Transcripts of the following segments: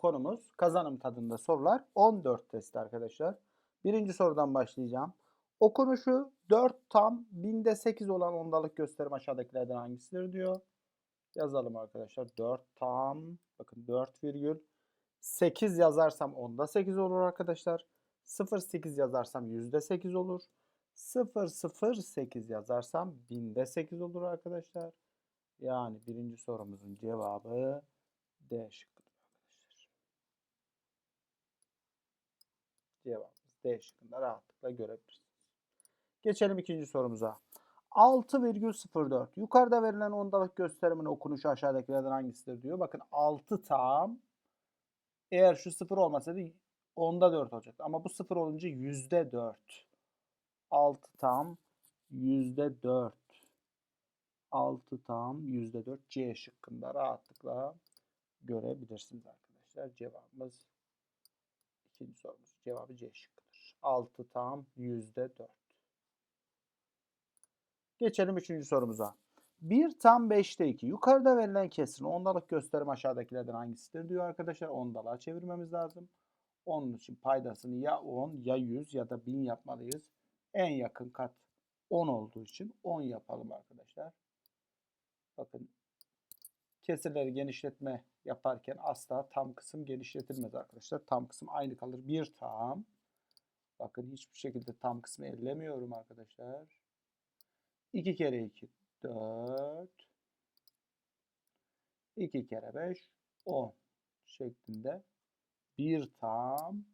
konumuz kazanım tadında sorular 14 test arkadaşlar. Birinci sorudan başlayacağım. Okunuşu 4 tam binde 8 olan ondalık gösterim aşağıdakilerden hangisidir diyor. Yazalım arkadaşlar. 4 tam bakın 4 virgül 8 yazarsam onda 8 olur arkadaşlar. 0,8 yazarsam yüzde 8 olur. 0,08 yazarsam binde 8 olur arkadaşlar. Yani birinci sorumuzun cevabı D şıkkıdır Cevabımız D şıkkında rahatlıkla görebilirsiniz. Geçelim ikinci sorumuza. 6,04. Yukarıda verilen ondalık gösterimin okunuşu aşağıdakilerden hangisidir diyor. Bakın 6 tam. Eğer şu 0 olmasaydı onda 4 olacaktı. Ama bu 0 olunca yüzde 4. 6 tam yüzde 4. 6 tam yüzde 4 C şıkkında rahatlıkla görebilirsiniz arkadaşlar. Cevabımız ikinci sorumuz. Cevabı C şıkkıdır. 6 tam yüzde 4. Geçelim üçüncü sorumuza. 1 tam 5'te 2. Yukarıda verilen kesin ondalık gösterim aşağıdakilerden hangisidir diyor arkadaşlar. Ondalığa çevirmemiz lazım. Onun için paydasını ya 10 ya 100 ya da 1000 yapmalıyız. En yakın kat 10 olduğu için 10 yapalım arkadaşlar. Bakın kesirleri genişletme yaparken asla tam kısım genişletilmez arkadaşlar. Tam kısım aynı kalır. Bir tam. Bakın hiçbir şekilde tam kısmı ellemiyorum arkadaşlar. 2 kere 2 4 2 kere 5 10 şeklinde bir tam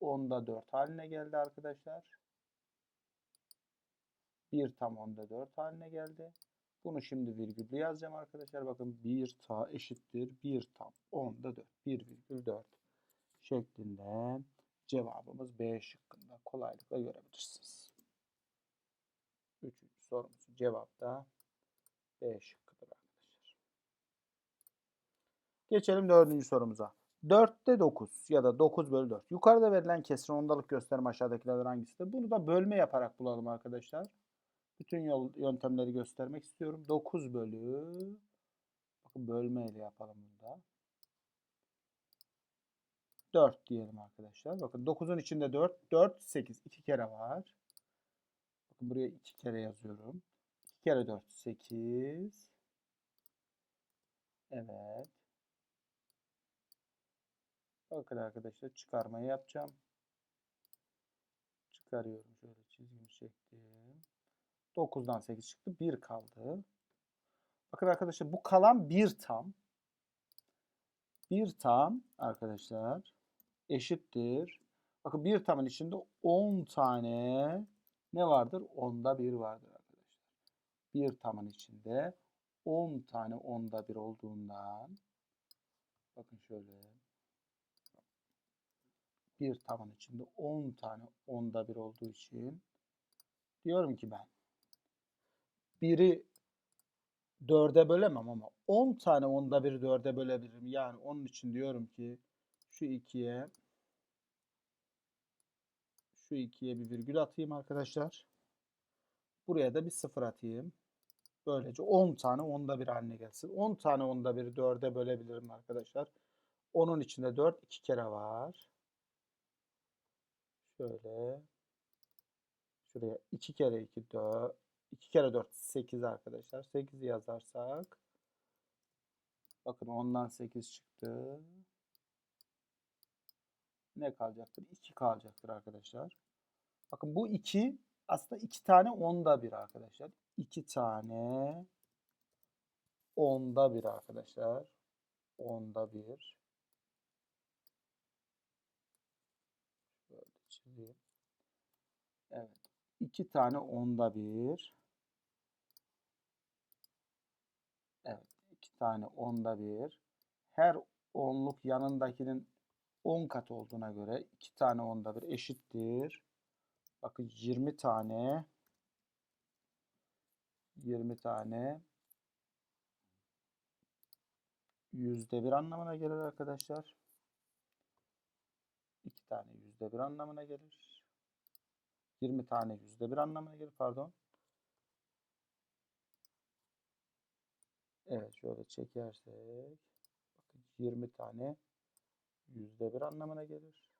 onda 4 haline geldi arkadaşlar. Bir tam onda 4 haline geldi. Bunu şimdi virgüllü yazacağım arkadaşlar. Bakın 1 ta eşittir 1 tam onda 4. 1,4 şeklinde cevabımız B şıkkında kolaylıkla görebilirsiniz. Üçüncü sorumuzun cevap da B şıkkıdır arkadaşlar. Geçelim dördüncü sorumuza. 4'te 9 ya da 9 bölü 4. Yukarıda verilen kesrin ondalık gösterim aşağıdakilerden hangisidir? Bunu da bölme yaparak bulalım arkadaşlar. Bütün yol yöntemleri göstermek istiyorum. 9 bölü bakın bölme ile yapalım bunu da. 4 diyelim arkadaşlar. Bakın 9'un içinde 4. 4, 8. 2 kere var. Bakın buraya 2 kere yazıyorum. 2 kere 4, 8. Evet. Bakın arkadaşlar çıkarmayı yapacağım. Çıkarıyorum. Şöyle çizgimi çektim. 9'dan 8 çıktı. 1 kaldı. Bakın arkadaşlar bu kalan 1 tam. 1 tam arkadaşlar eşittir. Bakın 1 tamın içinde 10 tane ne vardır? Onda 1 vardır arkadaşlar. 1 tamın içinde 10 tane onda 1 olduğundan bakın şöyle bir tamın içinde 10 tane onda 1 olduğu için diyorum ki ben biri 4'e bölemem ama 10 tane onda bir 4'e bölebilirim. Yani onun için diyorum ki şu 2'ye şu 2'ye bir virgül atayım arkadaşlar. Buraya da bir sıfır atayım. Böylece 10 tane onda bir haline gelsin. 10 tane onda bir 4'e bölebilirim arkadaşlar. Onun içinde 4 2 kere var. Şöyle. Şuraya 2 kere 2 4. 2 kere 4 8 arkadaşlar. 8'i yazarsak. Bakın ondan 8 çıktı. Ne kalacaktır? 2 kalacaktır arkadaşlar. Bakın bu 2 aslında 2 tane onda bir arkadaşlar. 2 tane onda bir arkadaşlar. Onda bir. Şöyle çizeyim. Evet. 2 tane onda bir. Evet. 2 tane onda bir. Her onluk yanındakinin 10 kat olduğuna göre 2 tane onda bir eşittir. Bakın 20 tane 20 tane yüzde bir anlamına gelir arkadaşlar. 2 tane yüzde bir anlamına gelir. 20 tane yüzde bir anlamına gelir pardon. Evet şöyle çekersek bakın 20 tane yüzde bir anlamına gelir.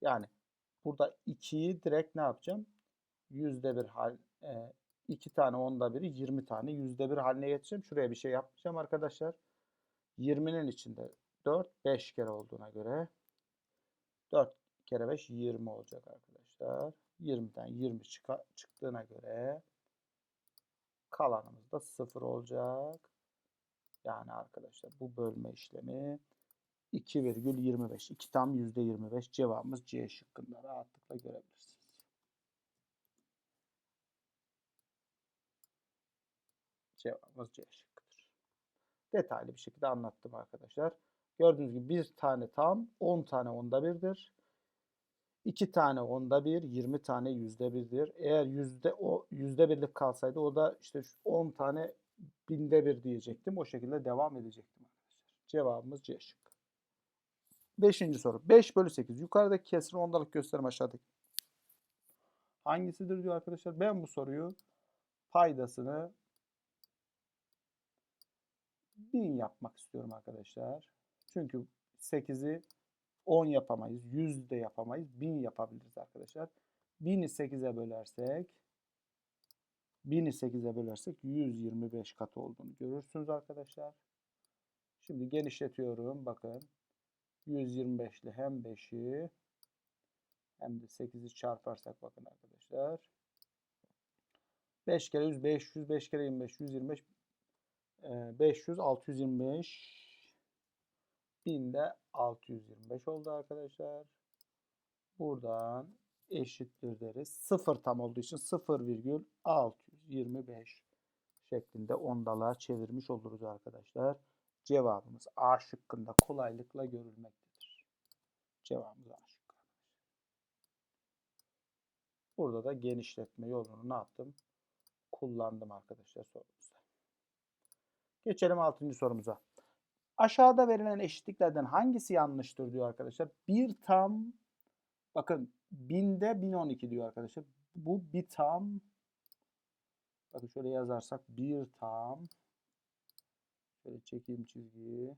Yani burada 2'yi direkt ne yapacağım? Yüzde bir hal, e, 2 tane onda biri 20 tane yüzde bir haline getireceğim. Şuraya bir şey yapmayacağım arkadaşlar. 20'nin içinde 4, 5 kere olduğuna göre 4 kere 5 20 olacak arkadaşlar. 20'den 20 çıka, çıktığına göre kalanımız da 0 olacak. Yani arkadaşlar bu bölme işlemi 2,25. 2 tam %25 cevabımız C şıkkında rahatlıkla görebilirsiniz. Cevabımız C şıkkıdır. Detaylı bir şekilde anlattım arkadaşlar. Gördüğünüz gibi bir tane tam 10 tane onda birdir. 2 tane onda bir, 20 tane yüzde birdir. Eğer yüzde o yüzde birlik kalsaydı o da işte 10 tane binde bir diyecektim. O şekilde devam edecektim arkadaşlar. Cevabımız C şıkkı. Beşinci soru. 5 bölü 8. Yukarıdaki kesirin ondalık gösterim aşağıdaki. Hangisidir diyor arkadaşlar. Ben bu soruyu paydasını 1000 yapmak istiyorum arkadaşlar. Çünkü 8'i 10 yapamayız. 100 de yapamayız. 1000 yapabiliriz arkadaşlar. 1000'i 8'e bölersek 1000'i 8'e bölersek 125 kat olduğunu görürsünüz arkadaşlar. Şimdi genişletiyorum. Bakın. 125 ile hem 5'i hem de 8'i çarparsak bakın arkadaşlar. 5 kere 100 500 5 kere 25 125 500 625 1000 de 625 oldu arkadaşlar. Buradan eşittir deriz. 0 tam olduğu için 0,625 şeklinde ondalığa çevirmiş oluruz arkadaşlar. Cevabımız A şıkkında kolaylıkla görülmektedir. Cevabımız A şıkkı. Burada da genişletme yolunu ne yaptım? Kullandım arkadaşlar sorumuzda. Geçelim 6. sorumuza. Aşağıda verilen eşitliklerden hangisi yanlıştır diyor arkadaşlar. Bir tam bakın binde 1012 diyor arkadaşlar. Bu bir tam bakın şöyle yazarsak bir tam şöyle çekeyim çizgiyi.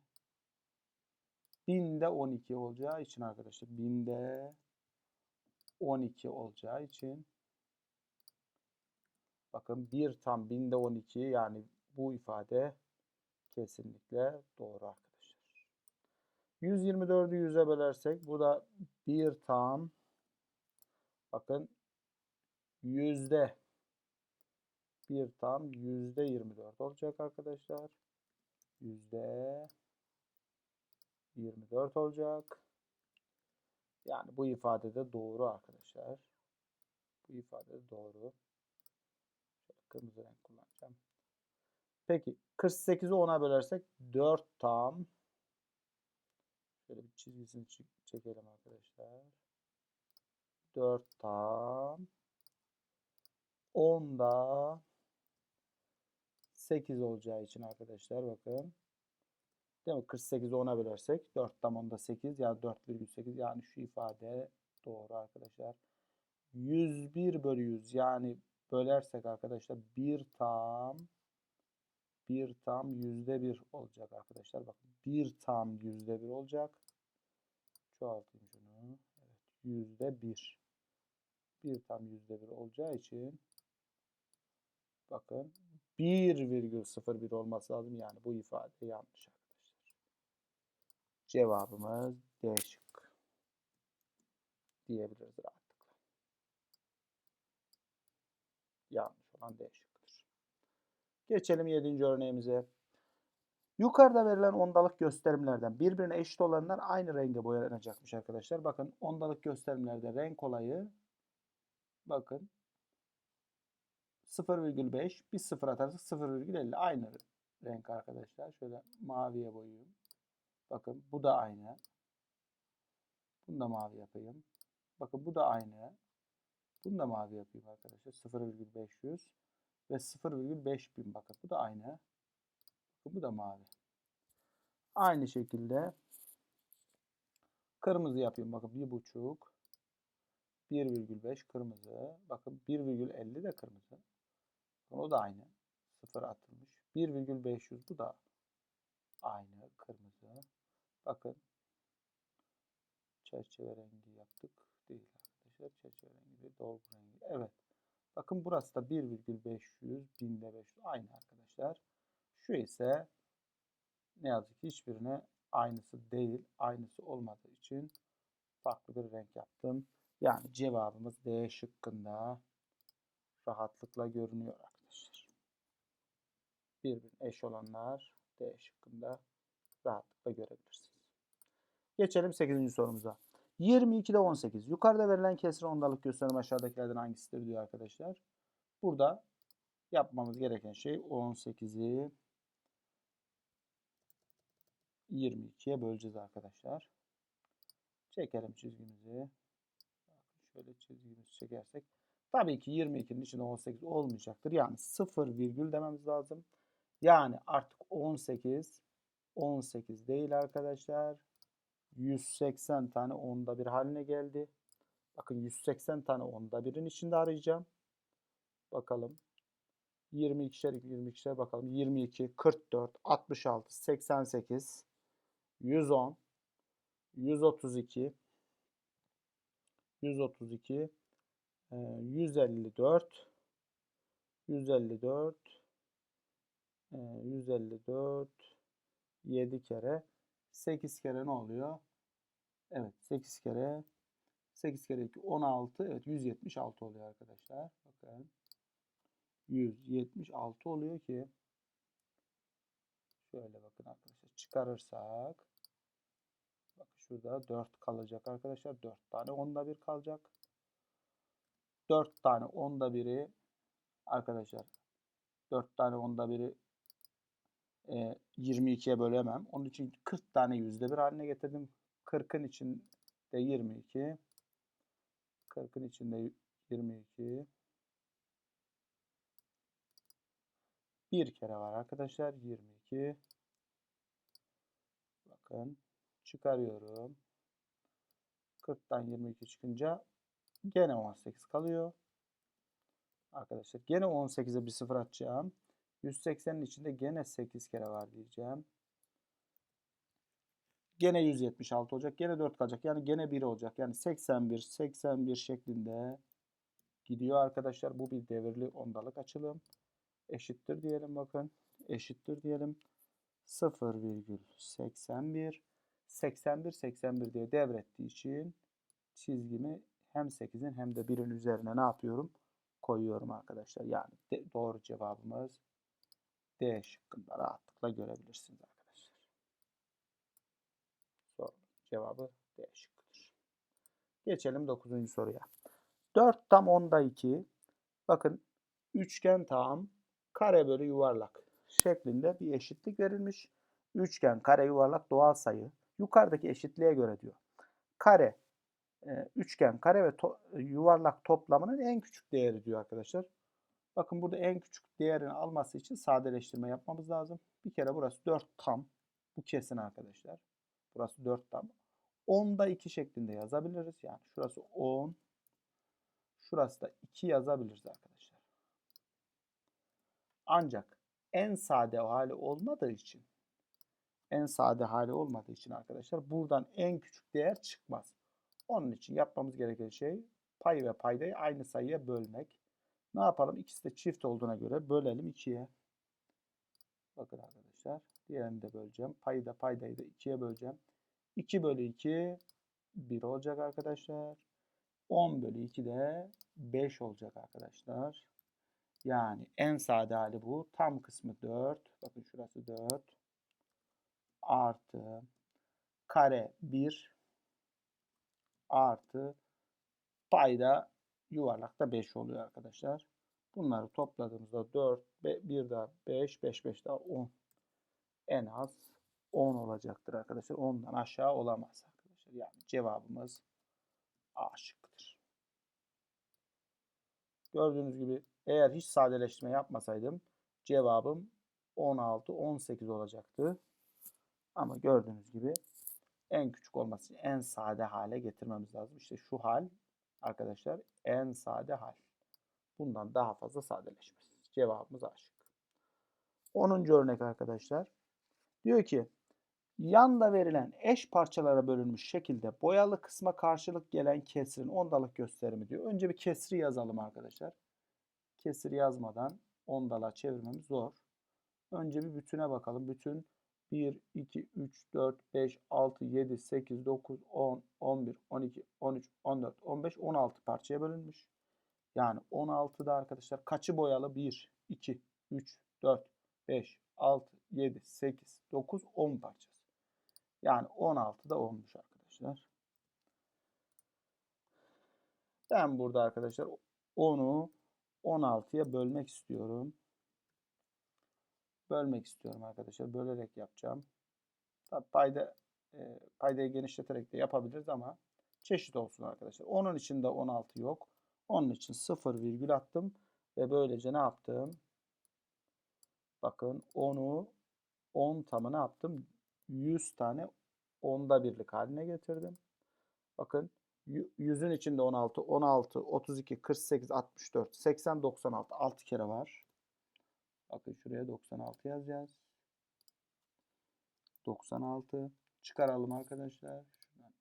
Binde 12 olacağı için arkadaşlar binde 12 olacağı için bakın bir tam binde 12 yani bu ifade kesinlikle doğru arkadaşlar. 124'ü 100'e bölersek bu da bir tam bakın yüzde bir tam yüzde 24 olacak arkadaşlar. Yüzde 24 olacak. Yani bu ifade de doğru arkadaşlar. Bu ifade de doğru. Kırmızı renk. Peki 48'i 10'a bölersek 4 tam. Şöyle bir çizgisini çekelim arkadaşlar. 4 tam. 10 da 8 olacağı için arkadaşlar bakın. Değil mi? 48'i 10'a bölersek 4 tam 10'da 8 yani 4,8 yani şu ifade doğru arkadaşlar. 101 bölü 100 yani bölersek arkadaşlar 1 tam 1 tam yüzde bir olacak arkadaşlar. Bakın 1 tam yüzde bir olacak. Çoğaltayım şunu. Evet yüzde bir. 1 tam yüzde bir olacağı için bakın 1,01 olması lazım. Yani bu ifade yanlış arkadaşlar. Cevabımız D şık diyebiliriz rahatlıkla. Yanlış olan D şık. Geçelim 7. örneğimize. Yukarıda verilen ondalık gösterimlerden birbirine eşit olanlar aynı renge boyanacakmış arkadaşlar. Bakın ondalık gösterimlerde renk olayı bakın 0,5 bir sıfır atarsak 0,50 aynı renk arkadaşlar. Şöyle maviye boyayayım. Bakın bu da aynı. Bunu da mavi yapayım. Bakın bu da aynı. Bunu da mavi yapayım arkadaşlar. 0,500 ve 0,5 bin bakın bu da aynı. Bu da mavi. Aynı şekilde kırmızı yapayım. Bakın bir buçuk 1,5 kırmızı. Bakın 1,50 de kırmızı. O da aynı. 0 atılmış. 1,500 bu da aynı kırmızı. Bakın çerçeve rengi yaptık. Değil arkadaşlar. Çerçeve rengi değil. Dolgu rengi. Evet. Bakın burası da 1,500 binde 500 aynı arkadaşlar. Şu ise ne yazık ki hiçbirine aynısı değil. Aynısı olmadığı için farklı bir renk yaptım. Yani cevabımız D şıkkında rahatlıkla görünüyor arkadaşlar. Birbirine eş olanlar D şıkkında rahatlıkla görebilirsiniz. Geçelim 8. sorumuza. 22'de 18. Yukarıda verilen kesir ondalık gösterim aşağıdakilerden hangisidir diyor arkadaşlar. Burada yapmamız gereken şey 18'i 22'ye böleceğiz arkadaşlar. Çekelim çizgimizi. Şöyle çizgimizi çekersek. Tabii ki 22'nin içinde 18 olmayacaktır. Yani 0 virgül dememiz lazım. Yani artık 18 18 değil arkadaşlar. 180 tane onda bir haline geldi. Bakın 180 tane onda birin içinde arayacağım. Bakalım. 22'şer 22'şer bakalım. 22, 44, 66, 88, 110, 132, 132, 154, 154, 154, 7 kere 8 kere ne oluyor? Evet 8 kere 8 kere 2 16 evet 176 oluyor arkadaşlar. Bakın 176 oluyor ki şöyle bakın arkadaşlar çıkarırsak bakın şurada 4 kalacak arkadaşlar. 4 tane onda bir kalacak. 4 tane onda biri arkadaşlar 4 tane onda biri e, 22'ye bölemem. Onun için 40 tane yüzde bir haline getirdim. 40'ın içinde 22. 40'ın içinde 22. Bir kere var arkadaşlar. 22. Bakın. Çıkarıyorum. 40'tan 22 çıkınca gene 18 kalıyor. Arkadaşlar gene 18'e bir sıfır atacağım. 180'in içinde gene 8 kere var diyeceğim. Gene 176 olacak. Gene 4 kalacak. Yani gene 1 olacak. Yani 81, 81 şeklinde gidiyor arkadaşlar. Bu bir devirli ondalık açılım. Eşittir diyelim bakın. Eşittir diyelim. 0,81 81 81 diye devrettiği için çizgimi hem 8'in hem de 1'in üzerine ne yapıyorum? Koyuyorum arkadaşlar. Yani doğru cevabımız D şıkkında rahatlıkla görebilirsiniz arkadaşlar. Sorunun cevabı D şıkkıdır. Geçelim 9. soruya. 4 tam 10'da 2. Bakın üçgen tam kare bölü yuvarlak şeklinde bir eşitlik verilmiş. Üçgen, kare, yuvarlak doğal sayı. Yukarıdaki eşitliğe göre diyor. Kare, e, üçgen, kare ve to yuvarlak toplamının en küçük değeri diyor arkadaşlar. Bakın burada en küçük değerini alması için sadeleştirme yapmamız lazım. Bir kere burası 4 tam. Bu kesin arkadaşlar. Burası 4 tam. 10'da 2 şeklinde yazabiliriz. Yani şurası 10. Şurası da 2 yazabiliriz arkadaşlar. Ancak en sade hali olmadığı için en sade hali olmadığı için arkadaşlar buradan en küçük değer çıkmaz. Onun için yapmamız gereken şey pay ve paydayı aynı sayıya bölmek. Ne yapalım? İkisi de çift olduğuna göre bölelim 2'ye. Bakın arkadaşlar. Diğerini de böleceğim. Payı da paydayı da 2'ye böleceğim. 2 bölü 2 1 olacak arkadaşlar. 10 bölü 2 de 5 olacak arkadaşlar. Yani en sade hali bu. Tam kısmı 4. Bakın şurası 4. Artı kare 1 artı payda yuvarlakta 5 oluyor arkadaşlar. Bunları topladığımızda 4, 1 daha 5, 5, 5 daha 10. En az 10 olacaktır arkadaşlar. 10'dan aşağı olamaz arkadaşlar. Yani cevabımız A şıkkıdır. Gördüğünüz gibi eğer hiç sadeleştirme yapmasaydım cevabım 16, 18 olacaktı. Ama gördüğünüz gibi en küçük olması en sade hale getirmemiz lazım. İşte şu hal arkadaşlar en sade hal. Bundan daha fazla sadeleşmez. Cevabımız A şıkkı. 10. örnek arkadaşlar. Diyor ki Yanda verilen eş parçalara bölünmüş şekilde boyalı kısma karşılık gelen kesrin ondalık gösterimi diyor. Önce bir kesri yazalım arkadaşlar. Kesir yazmadan ondalığa çevirmemiz zor. Önce bir bütüne bakalım. Bütün 1, 2, 3, 4, 5, 6, 7, 8, 9, 10, 11, 12, 13, 14, 15, 16 parçaya bölünmüş. Yani 16'da arkadaşlar kaçı boyalı? 1, 2, 3, 4, 5, 6, 7, 8, 9, 10 parçası. Yani 16'da olmuş arkadaşlar. Ben burada arkadaşlar 10'u 16'ya bölmek istiyorum. Bölmek istiyorum arkadaşlar. Bölerek yapacağım. Tabii payda e, paydayı genişleterek de yapabiliriz ama çeşit olsun arkadaşlar. Onun içinde 16 yok. Onun için 0 virgül attım ve böylece ne yaptım? Bakın 10'u 10 tamı ne yaptım? 100 tane onda birlik haline getirdim. Bakın 100'ün içinde 16, 16, 32, 48, 64, 80, 96. 6 kere var. Bakın şuraya 96 yazacağız. 96. Çıkaralım arkadaşlar. Şuradan.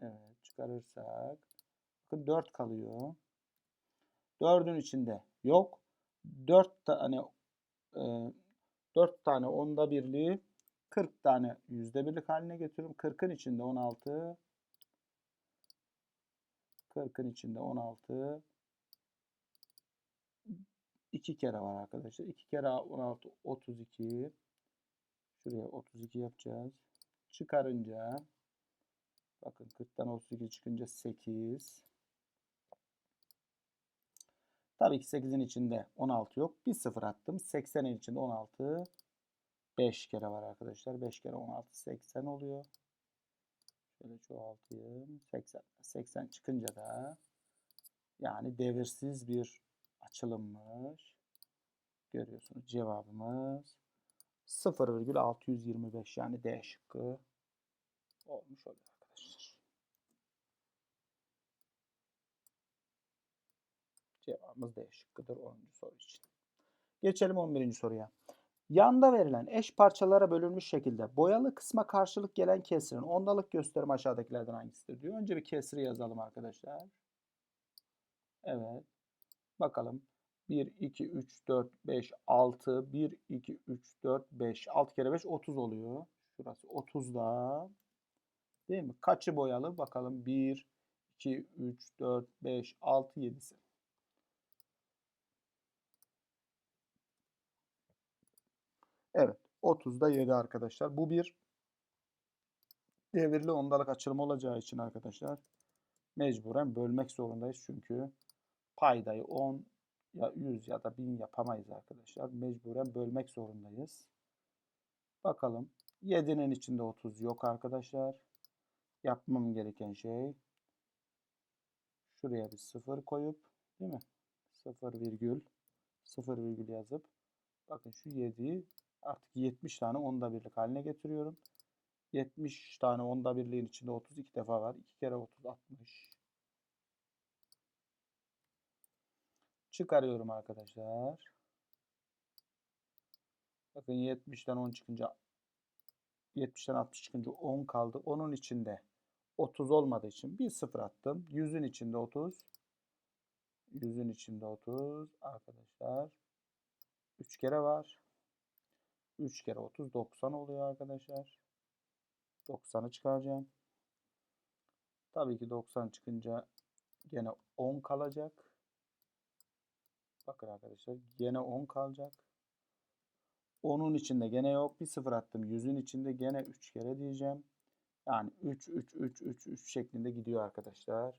Evet çıkarırsak. Bakın 4 kalıyor. 4'ün içinde yok. 4 tane e, 4 tane onda birliği 40 tane yüzde birlik haline getiriyorum. 40'ın içinde 16 40'ın içinde 16 2 kere var arkadaşlar. 2 kere 16 32 şuraya 32 yapacağız. Çıkarınca bakın 40'tan 32 çıkınca 8 Tabii ki 8'in içinde 16 yok. Bir sıfır attım. 80'in içinde 16 5 kere var arkadaşlar. 5 kere 16 80 oluyor. Şöyle çoğaltayım. 80. 80 çıkınca da yani devirsiz bir açılımmış. Görüyorsunuz cevabımız 0,625 yani D şıkkı olmuş oluyor arkadaşlar. Cevabımız D şıkkıdır 10. soru için. Geçelim 11. soruya. Yanda verilen eş parçalara bölünmüş şekilde boyalı kısma karşılık gelen kesirin ondalık gösterimi aşağıdakilerden hangisidir diyor. Önce bir kesri yazalım arkadaşlar. Evet. Bakalım. 1, 2, 3, 4, 5, 6. 1, 2, 3, 4, 5. 6 kere 5 30 oluyor. Şurası 30'da. Değil mi? Kaçı boyalı? Bakalım. 1, 2, 3, 4, 5, 6, 7'si. Evet. 30'da 7 arkadaşlar. Bu bir devirli ondalık açılım olacağı için arkadaşlar mecburen bölmek zorundayız. Çünkü paydayı 10 ya 100 ya da 1000 yapamayız arkadaşlar. Mecburen bölmek zorundayız. Bakalım. 7'nin içinde 30 yok arkadaşlar. Yapmam gereken şey şuraya bir 0 koyup değil mi? 0 virgül 0 virgül yazıp bakın şu 7'yi artık 70 tane onda birlik haline getiriyorum. 70 tane onda birliğin içinde 32 defa var. 2 kere 30 60. Çıkarıyorum arkadaşlar. Bakın 70'ten 10 çıkınca 70'ten 60 çıkınca 10 kaldı. Onun içinde 30 olmadığı için bir sıfır attım. 100'ün içinde 30. 100'ün içinde 30 arkadaşlar. 3 kere var. 3 kere 30 90 oluyor arkadaşlar. 90'ı çıkaracağım. Tabii ki 90 çıkınca gene 10 kalacak. Bakın arkadaşlar gene 10 kalacak. 10'un içinde gene yok. Bir sıfır attım. 100'ün içinde gene 3 kere diyeceğim. Yani 3, 3, 3, 3, 3 şeklinde gidiyor arkadaşlar.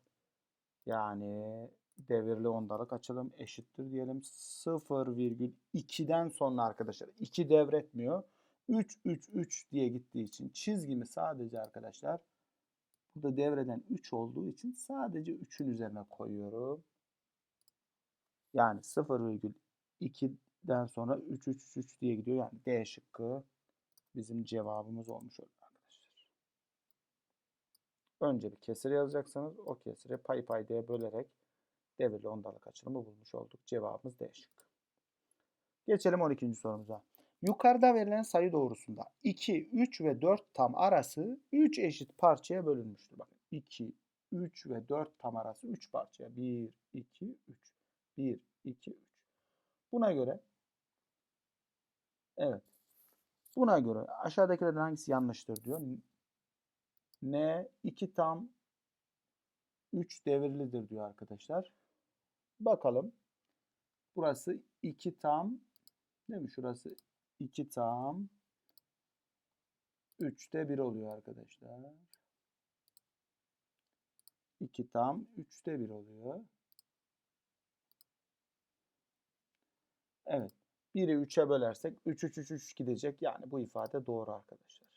Yani devirli ondalık açılım eşittir diyelim. 0,2'den sonra arkadaşlar 2 devretmiyor. 3, 3, 3 diye gittiği için çizgimi sadece arkadaşlar burada devreden 3 olduğu için sadece 3'ün üzerine koyuyorum. Yani 0,2'den sonra 3, 3, 3, 3 diye gidiyor. Yani D şıkkı bizim cevabımız olmuş oluyor arkadaşlar. Önce bir kesir yazacaksınız. O kesiri pay pay diye bölerek devirli ondalık açılımı bulmuş olduk. Cevabımız D şıkkı. Geçelim 12. sorumuza. Yukarıda verilen sayı doğrusunda 2, 3 ve 4 tam arası 3 eşit parçaya bölünmüştür. Bakın 2, 3 ve 4 tam arası 3 parçaya. 1, 2, 3. 1, 2, 3. Buna göre evet. Buna göre aşağıdakilerden hangisi yanlıştır diyor. N 2 tam 3 devirlidir diyor arkadaşlar. Bakalım. Burası 2 tam değil mi? Şurası 2 tam 3'te 1 oluyor arkadaşlar. 2 tam 3'te 1 oluyor. Evet. 1'i 3'e bölersek 3 3 3 3 gidecek. Yani bu ifade doğru arkadaşlar.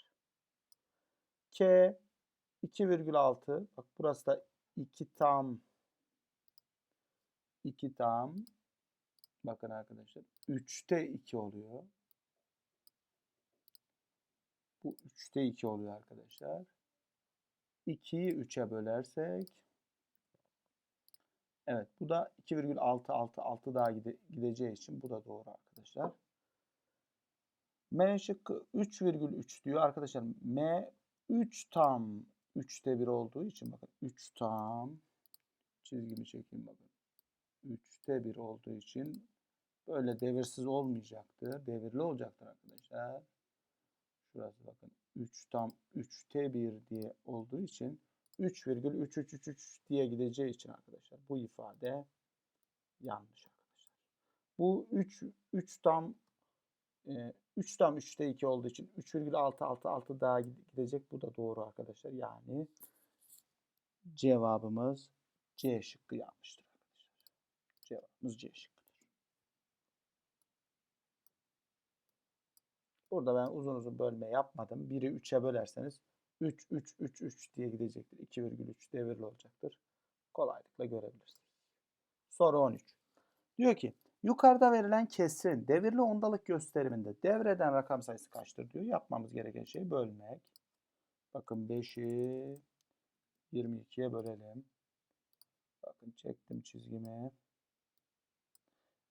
K 2,6 bak burası da 2 tam 2 tam bakın arkadaşlar 3'te 2 oluyor. Bu 3'te 2 oluyor arkadaşlar. 2'yi 3'e bölersek Evet bu da 2,666 daha gide, gideceği için bu da doğru arkadaşlar. M şıkkı 3,3 diyor arkadaşlar. M 3 tam 3'te 1 olduğu için bakın 3 tam çizgimi çekeyim bakın. 3'te 1 olduğu için böyle devirsiz olmayacaktır. Devirli olacaktır arkadaşlar. Şurası bakın 3 tam 3'te 1 diye olduğu için 3,3333 diye gideceği için arkadaşlar bu ifade yanlış arkadaşlar. Bu 3 3 tam 3 tam 3'te 2 olduğu için 3,666 daha gidecek. Bu da doğru arkadaşlar. Yani cevabımız C şıkkı yanlıştır arkadaşlar. Cevabımız C şıkkıdır. Burada ben uzun uzun bölme yapmadım. 1'i 3'e bölerseniz 3, 3, 3, 3 diye gidecektir. 2,3 devirli olacaktır. Kolaylıkla görebilirsiniz. Soru 13. Diyor ki yukarıda verilen kesrin devirli ondalık gösteriminde devreden rakam sayısı kaçtır diyor. Yapmamız gereken şey bölmek. Bakın 5'i 22'ye bölelim. Bakın çektim çizgimi.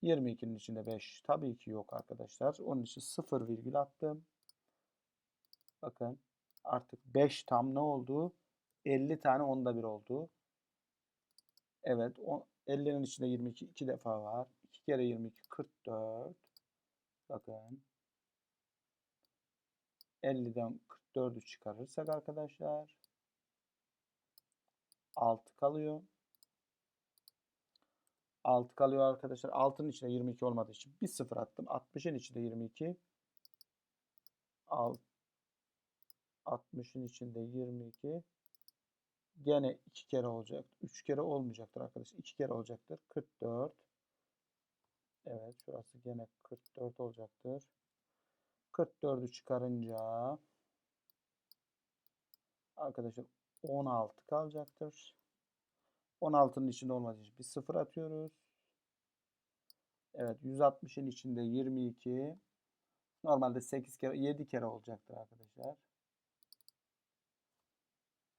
22'nin içinde 5 tabii ki yok arkadaşlar. Onun için 0 virgül attım. Bakın artık 5 tam ne oldu? 50 tane onda bir oldu. Evet 50'nin içinde 22 iki defa var. 2 kere 22 44. Bakın. 50'den 44'ü çıkarırsak arkadaşlar 6 kalıyor. 6 kalıyor arkadaşlar. 6'nın içinde 22 olmadığı için bir sıfır attım. 60'ın içinde 22. 6 60'ın içinde 22. Gene 2 kere olacak. 3 kere olmayacaktır arkadaşlar. 2 kere olacaktır. 44. Evet şurası gene 44 olacaktır. 44'ü çıkarınca arkadaşlar 16 kalacaktır. 16'nın içinde olmadığı için bir sıfır atıyoruz. Evet 160'ın içinde 22. Normalde 8 kere 7 kere olacaktır arkadaşlar.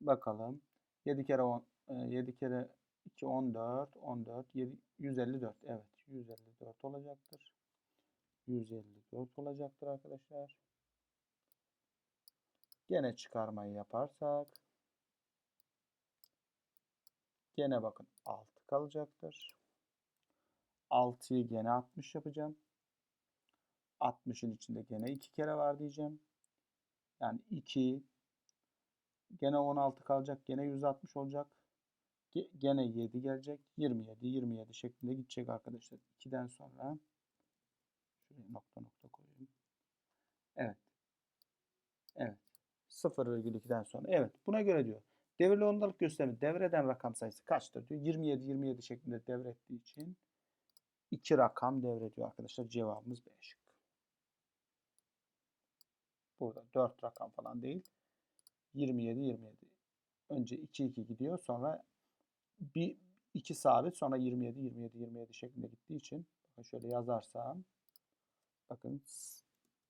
Bakalım. 7 kere 10 7 e, kere 2 14 14 7 154 evet 154 olacaktır. 154 olacaktır arkadaşlar. Gene çıkarmayı yaparsak gene bakın 6 kalacaktır. 6'yı gene 60 yapacağım. 60'ın içinde gene 2 kere var diyeceğim. Yani 2 Gene 16 kalacak. Gene 160 olacak. Gene 7 gelecek. 27, 27 şeklinde gidecek arkadaşlar. 2'den sonra şuraya nokta nokta koyayım. Evet. Evet. 0,2'den sonra. Evet. Buna göre diyor. Devirli ondalık gösterimi devreden rakam sayısı kaçtır diyor. 27, 27 şeklinde devrettiği için 2 rakam devrediyor arkadaşlar. Cevabımız B şık. Burada 4 rakam falan değil. 27 27. Önce 2 2 gidiyor. Sonra bir 2 sabit sonra 27 27 27 şeklinde gittiği için şöyle yazarsam bakın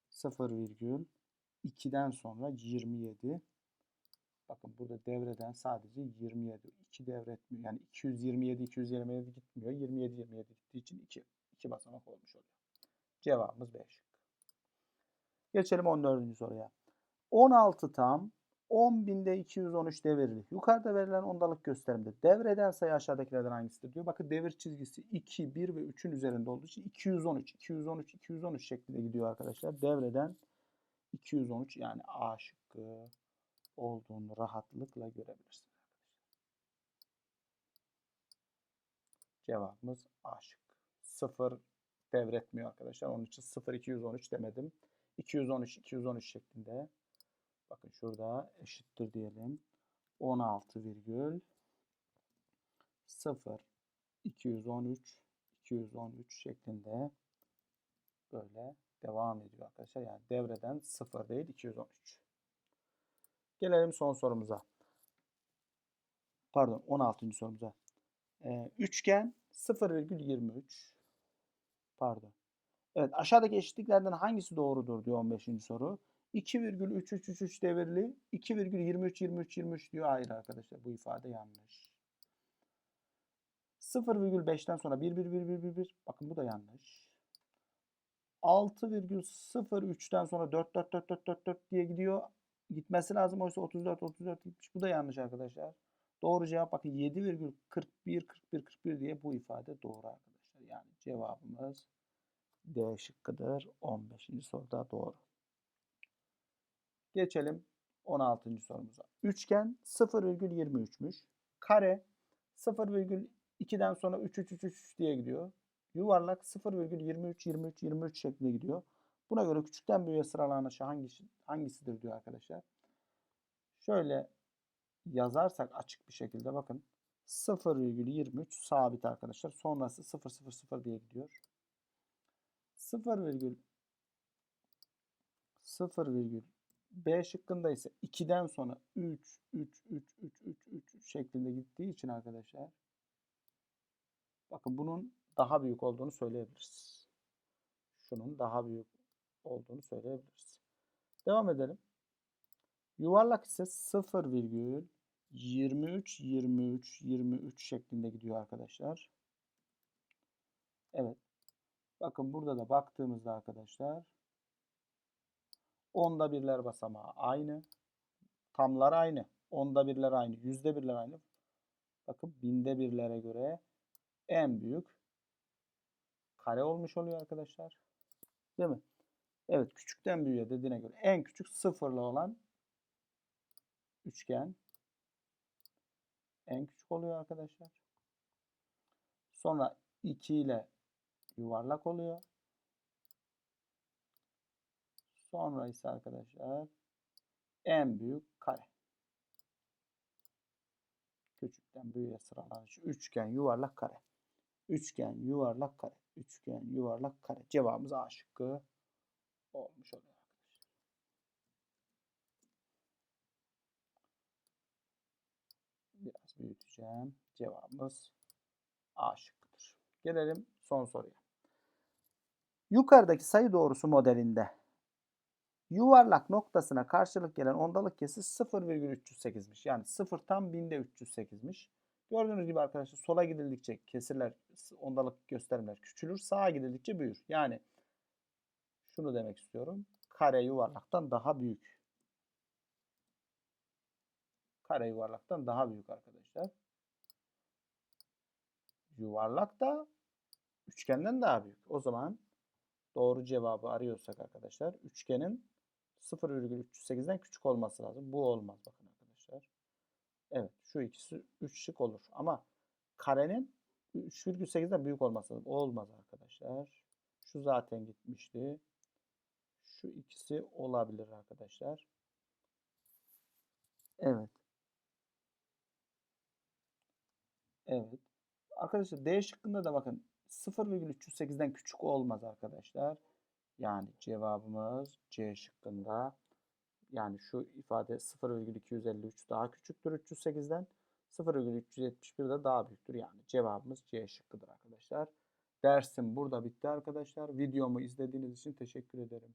0 virgül 2'den sonra 27 bakın burada devreden sadece 27 2 devretmiyor. Yani 227 227 gitmiyor. 27 27 gittiği için 2 2 basamak olmuş oluyor. Cevabımız B şık. Geçelim 14. soruya. 16 tam 10 binde 213 devirli. Yukarıda verilen ondalık gösterimde devreden sayı aşağıdakilerden hangisidir diyor. Bakın devir çizgisi 2, 1 ve 3'ün üzerinde olduğu için 213, 213, 213 şeklinde gidiyor arkadaşlar. Devreden 213 yani A şıkkı olduğunu rahatlıkla görebilirsiniz. Cevabımız A şıkkı. 0 devretmiyor arkadaşlar. Onun için 0 213 demedim. 213 213 şeklinde. Bakın şurada eşittir diyelim. 16 virgül 0 213 213 şeklinde böyle devam ediyor arkadaşlar. Yani devreden 0 değil 213. Gelelim son sorumuza. Pardon 16. sorumuza. Ee, üçgen 0,23 pardon. Evet aşağıdaki eşitliklerden hangisi doğrudur diyor 15. soru. 2,3333 devirli 2,23 23 23 diyor. Hayır arkadaşlar bu ifade yanlış. 0,5'ten sonra 1 1 1 1 1 1 bakın bu da yanlış. 6,03'ten sonra 4 4 4 4 4 4 diye gidiyor. Gitmesi lazım oysa 34 34 gitmiş. Bu da yanlış arkadaşlar. Doğru cevap bakın 7,41 41 41 diye bu ifade doğru arkadaşlar. Yani cevabımız D şıkkıdır. 15. soruda doğru. Geçelim 16. sorumuza. Üçgen 0,23'müş. Kare 0,2'den sonra 3 3 3 3 diye gidiyor. Yuvarlak 0,23 23 23 şeklinde gidiyor. Buna göre küçükten büyüğe sıralanışı hangisi, hangisidir diyor arkadaşlar. Şöyle yazarsak açık bir şekilde bakın 0,23 sabit arkadaşlar. Sonrası 0,00 diye gidiyor. 0, 0, B şıkkında ise 2'den sonra 3, 3, 3, 3, 3, 3, 3 şeklinde gittiği için arkadaşlar bakın bunun daha büyük olduğunu söyleyebiliriz. Şunun daha büyük olduğunu söyleyebiliriz. Devam edelim. Yuvarlak ise 0 virgül 23 23 23 şeklinde gidiyor arkadaşlar. Evet. Bakın burada da baktığımızda arkadaşlar onda birler basamağı aynı. Tamlar aynı. Onda birler aynı. Yüzde birler aynı. Bakın binde birlere göre en büyük kare olmuş oluyor arkadaşlar. Değil mi? Evet küçükten büyüğe dediğine göre en küçük sıfırlı olan üçgen en küçük oluyor arkadaşlar. Sonra 2 ile yuvarlak oluyor. Sonra ise arkadaşlar en büyük kare. Küçükten büyüğe sıralanmış üçgen yuvarlak kare. Üçgen yuvarlak kare. Üçgen yuvarlak kare. Cevabımız A şıkkı olmuş oluyor. Biraz büyüteceğim. Cevabımız A şıkkıdır. Gelelim son soruya. Yukarıdaki sayı doğrusu modelinde yuvarlak noktasına karşılık gelen ondalık kesir 0,308'miş. Yani 0 tam binde 308'miş. Gördüğünüz gibi arkadaşlar sola gidildikçe kesirler, ondalık gösterimler küçülür. Sağa gidildikçe büyür. Yani şunu demek istiyorum. Kare yuvarlaktan daha büyük. Kare yuvarlaktan daha büyük arkadaşlar. Yuvarlak da üçgenden daha büyük. O zaman doğru cevabı arıyorsak arkadaşlar üçgenin 0,308'den küçük olması lazım. Bu olmaz bakın arkadaşlar. Evet şu ikisi 3 şık olur. Ama karenin 3,8'den büyük olması lazım. Olmaz arkadaşlar. Şu zaten gitmişti. Şu ikisi olabilir arkadaşlar. Evet. Evet. Arkadaşlar D şıkkında da bakın 0,308'den küçük olmaz arkadaşlar. Yani cevabımız C şıkkında. Yani şu ifade 0,253 daha küçüktür 308'den. 0,371 de daha büyüktür. Yani cevabımız C şıkkıdır arkadaşlar. Dersim burada bitti arkadaşlar. Videomu izlediğiniz için teşekkür ederim.